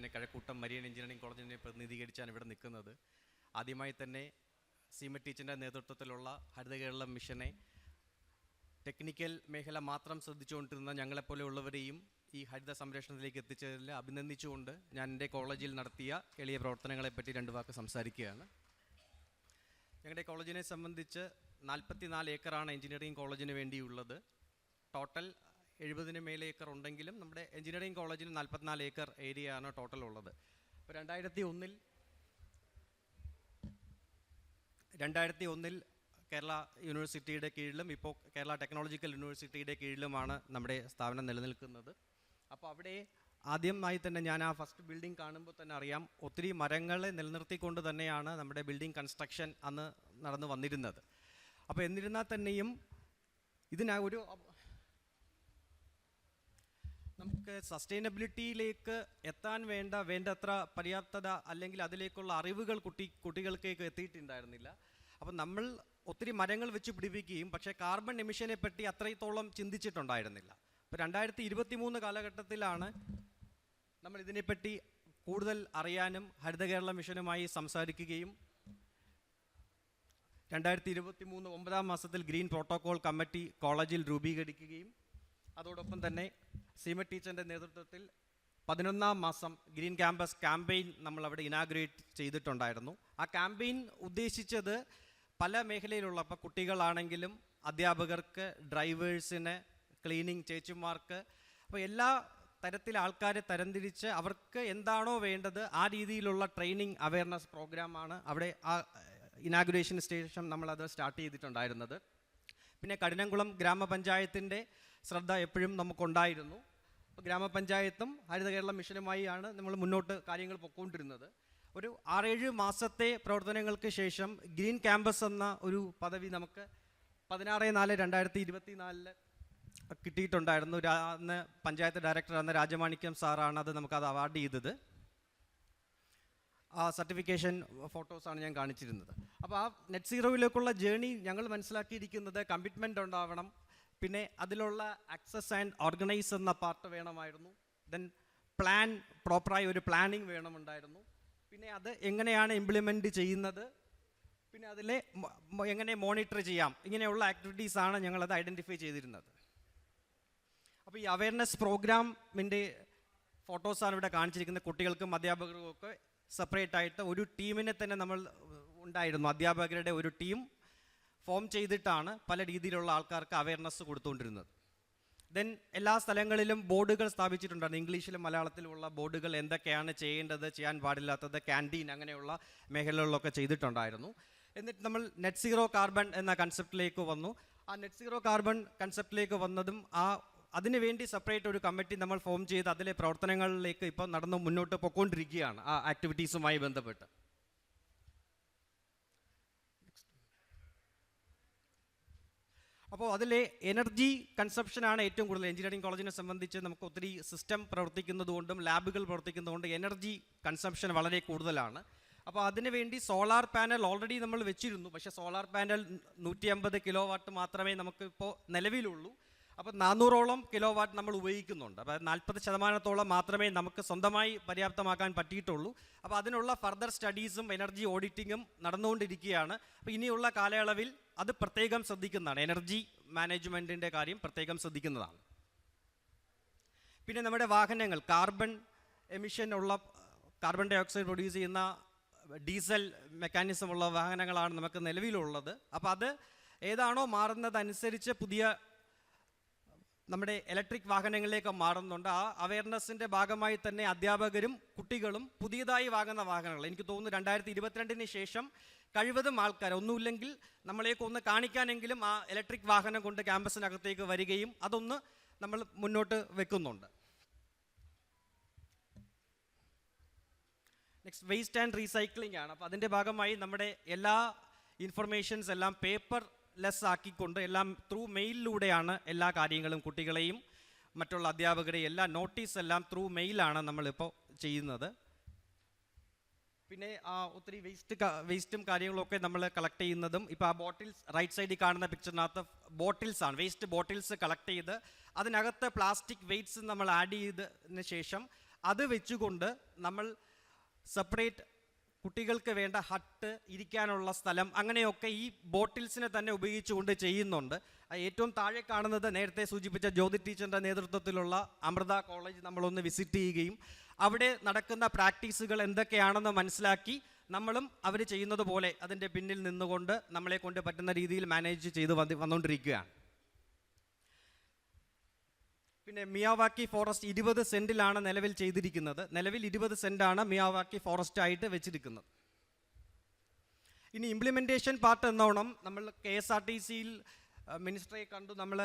ഞാൻ Kazhakkoottam Marian engineering കോളേജിനെ പ്രതിനിധീകരിച്ചാണ് ഇവിടെ നിൽക്കുന്നത്. ആദ്യമായി തന്നെ സീമ ടീച്ചറിന്റെ നേതൃത്വത്തിലുള്ള ഹരിത കേരളം മിഷനെ ടെക്നിക്കൽ മേഖല മാത്രം ശ്രദ്ധിച്ചുകൊണ്ടിരുന്ന ഞങ്ങളെപ്പോലെയുള്ളവരെയും ഈ ഹരിത സംരക്ഷണത്തിലേക്ക് എത്തിച്ചതിൽ അഭിനന്ദിച്ചുകൊണ്ട് ഞാൻ എന്റെ കോളേജിൽ നടത്തിയ എളിയ പ്രവർത്തനങ്ങളെപ്പറ്റി രണ്ട് വാക്ക് സംസാരിക്കുകയാണ്. ഞങ്ങളുടെ കോളേജിനെ സംബന്ധിച്ച് നാൽപ്പത്തിനാല് ഏക്കറാണ് എഞ്ചിനീയറിംഗ് കോളേജിന് വേണ്ടിയുള്ളത്. ടോട്ടൽ എഴുപതിന് മേലെ ഏക്കർ ഉണ്ടെങ്കിലും നമ്മുടെ എഞ്ചിനീയറിംഗ് കോളേജിൽ നാൽപ്പത്തിനാല് ഏക്കർ ഏരിയ ആണ് ടോട്ടൽ ഉള്ളത്. അപ്പോൾ രണ്ടായിരത്തി ഒന്നിൽ രണ്ടായിരത്തി ഒന്നിൽ കേരള യൂണിവേഴ്സിറ്റിയുടെ കീഴിലും ഇപ്പോൾ കേരള ടെക്നോളജിക്കൽ യൂണിവേഴ്സിറ്റിയുടെ കീഴിലുമാണ് നമ്മുടെ സ്ഥാപനം നിലനിൽക്കുന്നത്. അപ്പോൾ അവിടെ ആദ്യമായി തന്നെ ഞാൻ ആ ഫസ്റ്റ് ബിൽഡിംഗ് കാണുമ്പോൾ തന്നെ അറിയാം ഒത്തിരി മരങ്ങളെ നിലനിർത്തിക്കൊണ്ട് തന്നെയാണ് നമ്മുടെ ബിൽഡിംഗ് കൺസ്ട്രക്ഷൻ അന്ന് നടന്നു വന്നിരുന്നത്. അപ്പോൾ എന്നിരുന്നാൽ തന്നെയും ഇതിനാ ഒരു നമുക്ക് സസ്റ്റൈനബിലിറ്റിയിലേക്ക് എത്താൻ വേണ്ട വേണ്ടത്ര പര്യാപ്തത അല്ലെങ്കിൽ അതിലേക്കുള്ള അറിവുകൾ കുട്ടി കുട്ടികൾക്കേക്ക് എത്തിയിട്ടുണ്ടായിരുന്നില്ല. അപ്പം നമ്മൾ ഒത്തിരി മരങ്ങൾ വെച്ച് പിടിപ്പിക്കുകയും പക്ഷേ കാർബൺ എമിഷനെ പറ്റി അത്രത്തോളം ചിന്തിച്ചിട്ടുണ്ടായിരുന്നില്ല. ഇപ്പോൾ രണ്ടായിരത്തി ഇരുപത്തി മൂന്ന് കാലഘട്ടത്തിലാണ് നമ്മൾ ഇതിനെപ്പറ്റി കൂടുതൽ അറിയാനും ഹരിത കേരള മിഷനുമായി സംസാരിക്കുകയും രണ്ടായിരത്തി ഇരുപത്തി മൂന്ന് ഒമ്പതാം മാസത്തിൽ ഗ്രീൻ പ്രോട്ടോകോൾ കമ്മിറ്റി കോളേജിൽ രൂപീകരിക്കുകയും അതോടൊപ്പം തന്നെ സീമ ടീച്ചറിന്റെ നേതൃത്വത്തിൽ പതിനൊന്നാം മാസം ഗ്രീൻ ക്യാമ്പസ് ക്യാമ്പയിൻ നമ്മൾ അവിടെ ഇനാഗ്രേറ്റ് ചെയ്തിട്ടുണ്ടായിരുന്നു. ആ ക്യാമ്പയിൻ ഉദ്ദേശിച്ചത് പല മേഖലയിലുള്ള ഇപ്പോൾ കുട്ടികളാണെങ്കിലും അധ്യാപകർക്ക് ഡ്രൈവേഴ്സിന് ക്ലീനിങ് ചേച്ചിമാർക്ക് അപ്പോൾ എല്ലാ തരത്തിൽ ആൾക്കാരെ തരംതിരിച്ച് അവർക്ക് എന്താണോ വേണ്ടത് ആ രീതിയിലുള്ള ട്രെയിനിങ് അവയർനെസ് പ്രോഗ്രാമാണ് അവിടെ ആ ഇനാഗുറേഷൻ സ്റ്റേഷൻ നമ്മളത് സ്റ്റാർട്ട് ചെയ്തിട്ടുണ്ടായിരുന്നത്. പിന്നെ കഠിനംകുളം ഗ്രാമപഞ്ചായത്തിന്റെ ശ്രദ്ധ എപ്പോഴും നമുക്കുണ്ടായിരുന്നു. ഗ്രാമപഞ്ചായത്തും ഹരിത കേരള മിഷനുമായി ആണ് നമ്മൾ മുന്നോട്ട് കാര്യങ്ങൾ പൊക്കോണ്ടിരുന്നത്. ഒരു ആറേഴ് മാസത്തെ പ്രവർത്തനങ്ങൾക്ക് ശേഷം ഗ്രീൻ ക്യാമ്പസ് എന്ന ഒരു പദവി നമുക്ക് പതിനാറ് നാല് രണ്ടായിരത്തി ഇരുപത്തി നാലിൽ കിട്ടിയിട്ടുണ്ടായിരുന്നു അന്ന് പഞ്ചായത്ത് ഡയറക്ടർ അന്ന് രാജമാണിക്യം സാറാണ് അത് നമുക്കത് അവാർഡ് ചെയ്തത്. ആ സർട്ടിഫിക്കേഷൻ ഫോട്ടോസാണ് ഞാൻ കാണിച്ചിരുന്നത്. അപ്പോൾ ആ നെറ്റ് സീറോയിലേക്കുള്ള ജേണി ഞങ്ങൾ മനസ്സിലാക്കിയിരിക്കുന്നത് കമ്മിറ്റ്മെന്റ് ഉണ്ടാവണം. പിന്നെ അതിലുള്ള ആക്സസ് ആൻഡ് ഓർഗനൈസ് എന്ന പാർട്ട് വേണമായിരുന്നു. ദെൻ പ്ലാൻ പ്രോപ്പറായി ഒരു പ്ലാനിങ് വേണമുണ്ടായിരുന്നു. പിന്നെ അത് എങ്ങനെയാണ് ഇംപ്ലിമെന്റ് ചെയ്യുന്നത്? പിന്നെ അതിലെ എങ്ങനെ മോണിറ്റർ ചെയ്യാം? ഇങ്ങനെയുള്ള ആക്ടിവിറ്റീസാണ് ഞങ്ങളത് ഐഡന്റിഫൈ ചെയ്തിരുന്നത്. അപ്പോൾ ഈ അവയർനെസ് പ്രോഗ്രാമിന്റെ ഫോട്ടോസാണ് ഇവിടെ കാണിച്ചിരിക്കുന്നത്. കുട്ടികൾക്കും അധ്യാപകർക്കും ഒക്കെ സെപ്പറേറ്റ് ആയിട്ട് ഒരു ടീമിനെ തന്നെ നമ്മൾ ഉണ്ടായിരുന്നു. അധ്യാപകരുടെ ഒരു ടീം ഫോം ചെയ്തിട്ടാണ് പല രീതിയിലുള്ള ആൾക്കാർക്ക് അവയർനെസ് കൊടുത്തുകൊണ്ടിരുന്നത്. ദെൻ എല്ലാ സ്ഥലങ്ങളിലും ബോർഡുകൾ സ്ഥാപിച്ചിട്ടുണ്ടായിരുന്നു. ഇംഗ്ലീഷിലും മലയാളത്തിലുമുള്ള ബോർഡുകൾ എന്തൊക്കെയാണ് ചെയ്യേണ്ടത് ചെയ്യാൻ പാടില്ലാത്തത് ക്യാന്റീൻ അങ്ങനെയുള്ള മേഖലകളിലൊക്കെ ചെയ്തിട്ടുണ്ടായിരുന്നു. എന്നിട്ട് നമ്മൾ നെറ്റ് സീറോ കാർബൺ എന്ന കൺസെപ്റ്റിലേക്ക് വന്നു. ആ നെറ്റ് സീറോ കാർബൺ കൺസെപ്റ്റിലേക്ക് വന്നതും ആ അതിനുവേണ്ടി സെപ്പറേറ്റ് ഒരു കമ്മിറ്റി നമ്മൾ ഫോം ചെയ്ത് അതിലെ പ്രവർത്തനങ്ങളിലേക്ക് ഇപ്പോൾ നടന്ന് മുന്നോട്ട് പോയിക്കൊണ്ടിരിക്കുകയാണ് ആ ആക്ടിവിറ്റീസുമായി ബന്ധപ്പെട്ട്. അപ്പോൾ അതിലെ എനർജി കൺസപ്ഷനാണ് ഏറ്റവും കൂടുതൽ. എഞ്ചിനീയറിംഗ് കോളേജിനെ സംബന്ധിച്ച് നമുക്ക് ഒത്തിരി സിസ്റ്റം പ്രവർത്തിക്കുന്നതുകൊണ്ടും ലാബുകൾ പ്രവർത്തിക്കുന്നതുകൊണ്ടും എനർജി കൺസപ്ഷൻ വളരെ കൂടുതലാണ്. അപ്പോൾ അതിനുവേണ്ടി സോളാർ പാനൽ ഓൾറെഡി നമ്മൾ വെച്ചിരുന്നു. പക്ഷേ സോളാർ പാനൽ നൂറ്റി അമ്പത് കിലോ വാട്ട് മാത്രമേ നമുക്കിപ്പോൾ നിലവിലുള്ളൂ. അപ്പോൾ നാനൂറോളം കിലോ വാട്ട് നമ്മൾ ഉപയോഗിക്കുന്നുണ്ട്. അപ്പോൾ നാൽപ്പത് ശതമാനത്തോളം മാത്രമേ നമുക്ക് സ്വന്തമായി പര്യാപ്തമാക്കാൻ പറ്റിയിട്ടുള്ളൂ. അപ്പോൾ അതിനുള്ള ഫർദർ സ്റ്റഡീസും എനർജി ഓഡിറ്റിങ്ങും നടന്നുകൊണ്ടിരിക്കുകയാണ്. അപ്പോൾ ഇനിയുള്ള കാലയളവിൽ അത് പ്രത്യേകം ശ്രദ്ധിക്കുന്നതാണ്. എനർജി മാനേജ്മെന്റിന്റെ കാര്യം പ്രത്യേകം ശ്രദ്ധിക്കുന്നതാണ്. പിന്നെ നമ്മുടെ വാഹനങ്ങൾ കാർബൺ എമിഷൻ ഉള്ള കാർബൺ ഡൈ ഓക്സൈഡ് പ്രൊഡ്യൂസ് ചെയ്യുന്ന ഡീസൽ മെക്കാനിസം ഉള്ള വാഹനങ്ങളാണ് നമുക്ക് നിലവിലുള്ളത്. അപ്പോൾ അത് ഏതാണോ മാറുന്നതനുസരിച്ച് പുതിയ നമ്മുടെ ഇലക്ട്രിക് വാഹനങ്ങളിലേക്ക് മാറുന്നുണ്ട്. ആ അവയർനെസ്സിന്റെ ഭാഗമായി തന്നെ അധ്യാപകരും കുട്ടികളും പുതിയതായി വാങ്ങുന്ന വാഹനങ്ങൾ. എനിക്ക് തോന്നുന്നു രണ്ടായിരത്തി ഇരുപത്തിരണ്ടിന് ശേഷം കഴിവതും ആൾക്കാർ ഒന്നുമില്ലെങ്കിൽ നമ്മളേക്ക് ഒന്ന് കാണിക്കാനെങ്കിലും ആ ഇലക്ട്രിക് വാഹനം കൊണ്ട് ക്യാമ്പസിനകത്തേക്ക് വരികയും അതൊന്ന് നമ്മൾ മുന്നോട്ട് വെക്കുന്നുണ്ട്. നെക്സ്റ്റ് വേസ്റ്റ് ആൻഡ് റീസൈക്ലിംഗ് ആണ്. അപ്പോൾ അതിന്റെ ഭാഗമായി നമ്മുടെ എല്ലാ ഇൻഫർമേഷൻസ് എല്ലാം പേപ്പർ ലെസ് ആക്കിക്കൊണ്ട് എല്ലാം ത്രൂ മെയിലിലൂടെയാണ് എല്ലാ കാര്യങ്ങളും കുട്ടികളെയും മറ്റുള്ള അധ്യാപകരെയും എല്ലാ നോട്ടീസ് എല്ലാം ത്രൂ മെയിലാണ് നമ്മളിപ്പോൾ ചെയ്യുന്നത്. പിന്നെ ആ ഒത്തിരി വേസ്റ്റ് വേസ്റ്റും കാര്യങ്ങളൊക്കെ നമ്മൾ കളക്ട് ചെയ്യുന്നതും ഇപ്പോൾ ആ ബോട്ടിൽസ് റൈറ്റ് സൈഡിൽ കാണുന്ന പിക്ചറിനകത്ത് ബോട്ടിൽസ് ആണ്. വേസ്റ്റ് ബോട്ടിൽസ് കളക്ട് ചെയ്ത് അതിനകത്ത് പ്ലാസ്റ്റിക് വെയ്റ്റ്സ് നമ്മൾ ആഡ് ചെയ്തതിന് ശേഷം അത് വെച്ചുകൊണ്ട് നമ്മൾ സെപ്പറേറ്റ് കുട്ടികൾക്ക് വേണ്ട ഹട്ട് ഇരിക്കാനുള്ള സ്ഥലം അങ്ങനെയൊക്കെ ഈ ബോട്ടിൽസിനെ തന്നെ ഉപയോഗിച്ചുകൊണ്ട് ചെയ്യുന്നുണ്ട്. ഏറ്റവും താഴെ കാണുന്നത് നേരത്തെ സൂചിപ്പിച്ച ജ്യോതി ടീച്ചറിന്റെ നേതൃത്വത്തിലുള്ള അമൃത കോളേജ് നമ്മളൊന്ന് വിസിറ്റ് ചെയ്യുകയും അവിടെ നടക്കുന്ന പ്രാക്ടീസുകൾ എന്തൊക്കെയാണെന്ന് മനസ്സിലാക്കി നമ്മളും അവർ ചെയ്യുന്നത് പോലെ അതിന്റെ പിന്നിൽ നിന്നുകൊണ്ട് നമ്മളെ കൊണ്ട് പറ്റുന്ന രീതിയിൽ മാനേജ് ചെയ്ത് വന്നുകൊണ്ടിരിക്കുകയാണ് പിന്നെ മിയാവാക്കി ഫോറസ്റ്റ് ഇരുപത് സെന്റിലാണ് നിലവിൽ ചെയ്തിരിക്കുന്നത്. നിലവിൽ ഇരുപത് സെന്റാണ് മിയാവാക്കി ഫോറസ്റ്റ് ആയിട്ട് വെച്ചിരിക്കുന്നത്. ഇനി ഇംപ്ലിമെന്റേഷൻ പാർട്ട് എന്നോണം നമ്മൾ കെ എസ് ആർ ടി സിയിൽ മിനിസ്റ്ററെ കണ്ടു. നമ്മൾ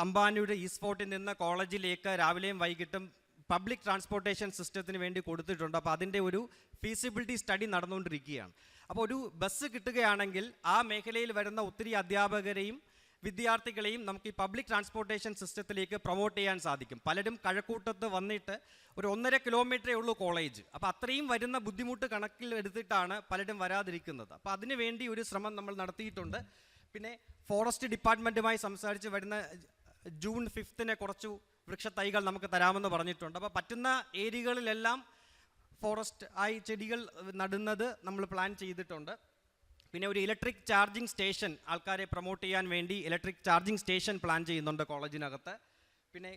തമ്പാനൂർ ഈസ്പോർട്ടിൽ നിന്ന് കോളേജിലേക്ക് രാവിലെയും വൈകിട്ടും പബ്ലിക് ട്രാൻസ്പോർട്ടേഷൻ സിസ്റ്റത്തിന് വേണ്ടി കൊടുത്തിട്ടുണ്ട്. അപ്പോൾ അതിന്റെ ഒരു ഫീസിബിലിറ്റി സ്റ്റഡി നടന്നുകൊണ്ടിരിക്കുകയാണ്. അപ്പോൾ ഒരു ബസ് കിട്ടുകയാണെങ്കിൽ ആ മേഖലയിൽ വരുന്ന ഒത്തിരി അധ്യാപകരെയും വിദ്യാർത്ഥികളെയും നമുക്ക് ഈ പബ്ലിക് ട്രാൻസ്പോർട്ടേഷൻ സിസ്റ്റത്തിലേക്ക് പ്രൊമോട്ട് ചെയ്യാൻ സാധിക്കും. പലരും കഴക്കൂട്ടത്ത് വന്നിട്ട് ഒരു ഒന്നര കിലോമീറ്ററേ ഉള്ളൂ കോളേജ് അപ്പോൾ അത്രയും വരുന്ന ബുദ്ധിമുട്ട് കണക്കിൽ എടുത്തിട്ടാണ് പലരും വരാതിരിക്കുന്നത്. അപ്പോൾ അതിനുവേണ്ടി ഒരു ശ്രമം നമ്മൾ നടത്തിയിട്ടുണ്ട്. പിന്നെ ഫോറസ്റ്റ് ഡിപ്പാർട്ട്മെന്റുമായി സംസാരിച്ച് വരുന്ന ജൂൺ ഫിഫ്തിനെ കുറച്ചു വൃക്ഷത്തൈകൾ നമുക്ക് തരാമെന്ന് പറഞ്ഞിട്ടുണ്ട്. അപ്പോൾ പറ്റുന്ന ഏരിയകളിലെല്ലാം ഫോറസ്റ്റ് ആയി ചെടികൾ നടുന്നത് നമ്മൾ പ്ലാൻ ചെയ്തിട്ടുണ്ട്. പിന്നെ ഒരു ഇലക്ട്രിക് ചാർജിങ് സ്റ്റേഷൻ ആൾക്കാരെ പ്രൊമോട്ട് ചെയ്യാൻ വേണ്ടി ഇലക്ട്രിക് ചാർജിങ് സ്റ്റേഷൻ പ്ലാൻ ചെയ്യുന്നുണ്ട് കോളേജിനകത്ത്. പിന്നെ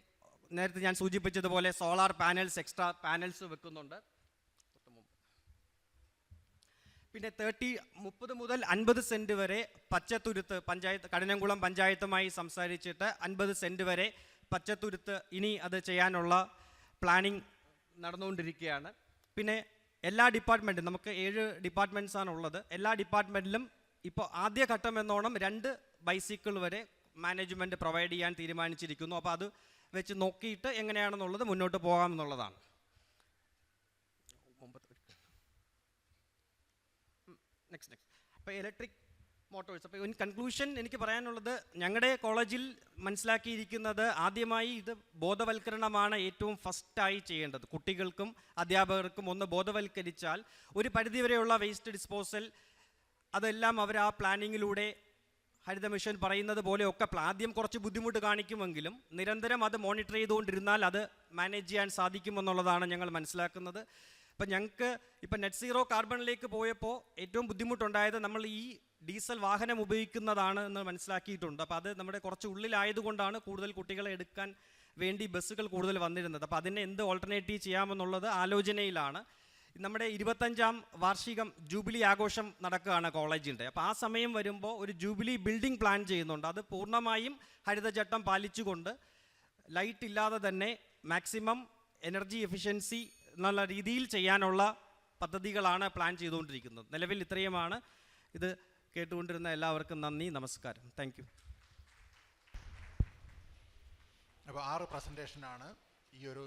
നേരത്തെ ഞാൻ സൂചിപ്പിച്ചതുപോലെ സോളാർ പാനൽസ് എക്സ്ട്രാ പാനൽസ് വെക്കുന്നുണ്ട്. പിന്നെ തേർട്ടി മുപ്പത് മുതൽ അൻപത് സെന്റ് വരെ പച്ചത്തുരുത്ത് പഞ്ചായത്ത് കഠിനംകുളം പഞ്ചായത്തുമായി സംസാരിച്ചിട്ട് അൻപത് സെന്റ് വരെ പച്ചത്തുരുത്ത് ഇനി അത് ചെയ്യാനുള്ള പ്ലാനിങ് നടന്നുകൊണ്ടിരിക്കുകയാണ്. പിന്നെ എല്ലാ ഡിപ്പാർട്ട്മെന്റും നമുക്ക് ഏഴ് ആണ് ഉള്ളത് എല്ലാ ഡിപ്പാർട്ട്മെന്റിലും ഇപ്പോൾ ആദ്യ ഘട്ടം എന്നോണം രണ്ട് ബൈസിക്കിൾ വരെ മാനേജ്മെന്റ് പ്രൊവൈഡ് ചെയ്യാൻ തീരുമാനിച്ചിരിക്കുന്നു. അപ്പോൾ അത് വെച്ച് നോക്കിയിട്ട് എങ്ങനെയാണെന്നുള്ളത് മുന്നോട്ട് പോകാമെന്നുള്ളതാണ്. നെക്സ്റ്റ് നെക്സ്റ്റ് അപ്പോൾ ഇലക്ട്രിക് മോട്ടോഴ്സ്. അപ്പോൾ ഇൻ കൺക്ലൂഷൻ എനിക്ക് പറയാനുള്ളത് ഞങ്ങളുടെ കോളേജിൽ മനസ്സിലാക്കിയിരിക്കുന്നത് ആദ്യമായി ഇത് ബോധവൽക്കരണമാണ് ഏറ്റവും ഫസ്റ്റായി ചെയ്യേണ്ടത്. കുട്ടികൾക്കും അധ്യാപകർക്കും ഒന്ന് ബോധവൽക്കരിച്ചാൽ ഒരു പരിധിവരെയുള്ള വേസ്റ്റ് ഡിസ്പോസൽ അതെല്ലാം അവർ ആ പ്ലാനിങ്ങിലൂടെ ഹരിത മിഷൻ പറയുന്നത് പോലെയൊക്കെ ഒക്കെ ആദ്യം കുറച്ച് ബുദ്ധിമുട്ട് കാണിക്കുമെങ്കിലും നിരന്തരം അത് മോണിറ്റർ ചെയ്തുകൊണ്ടിരുന്നാൽ അത് മാനേജ് ചെയ്യാൻ സാധിക്കുമെന്നുള്ളതാണ് ഞങ്ങൾ മനസ്സിലാക്കുന്നത്. ഇപ്പം ഞങ്ങൾക്ക് ഇപ്പം നെറ്റ് സീറോ കാർബണിലേക്ക് പോയപ്പോൾ ഏറ്റവും ബുദ്ധിമുട്ടുണ്ടായത് നമ്മൾ ഈ ഡീസൽ വാഹനം ഉപയോഗിക്കുന്നതാണ് എന്ന് മനസ്സിലാക്കിയിട്ടുണ്ട്. അപ്പോൾ അത് നമ്മുടെ കുറച്ച് ഉള്ളിലായതുകൊണ്ടാണ് കൂടുതൽ കുട്ടികളെ എടുക്കാൻ വേണ്ടി ബസ്സുകൾ കൂടുതൽ വന്നിരുന്നത്. അപ്പോൾ അതിനെ എന്ത് ഓൾട്ടർനേറ്റീവ് ചെയ്യാമെന്നുള്ളത് ആലോചനയിലാണ്. നമ്മുടെ ഇരുപത്തഞ്ചാം വാർഷികം ജൂബിലി ആഘോഷം നടക്കുകയാണ് കോളേജിന്റെ. അപ്പോൾ ആ സമയം വരുമ്പോൾ ഒരു ജൂബിലി ബിൽഡിംഗ് പ്ലാൻ ചെയ്യുന്നുണ്ട്. അത് പൂർണമായും ഹരിതചട്ടം പാലിച്ചുകൊണ്ട് ലൈറ്റ് ഇല്ലാതെ തന്നെ മാക്സിമം എനർജി എഫിഷ്യൻസി എന്നുള്ള രീതിയിൽ ചെയ്യാനുള്ള പദ്ധതികളാണ് പ്ലാൻ ചെയ്തുകൊണ്ടിരിക്കുന്നത്. നിലവിൽ ഇത്രയുമാണ്. ഇത് കേട്ടുകൊണ്ടിരുന്ന എല്ലാവർക്കും നന്ദി നമസ്കാരം. താങ്ക് യു അപ്പോൾ ആറ് പ്രസന്റേഷനാണ് ഈ ഒരു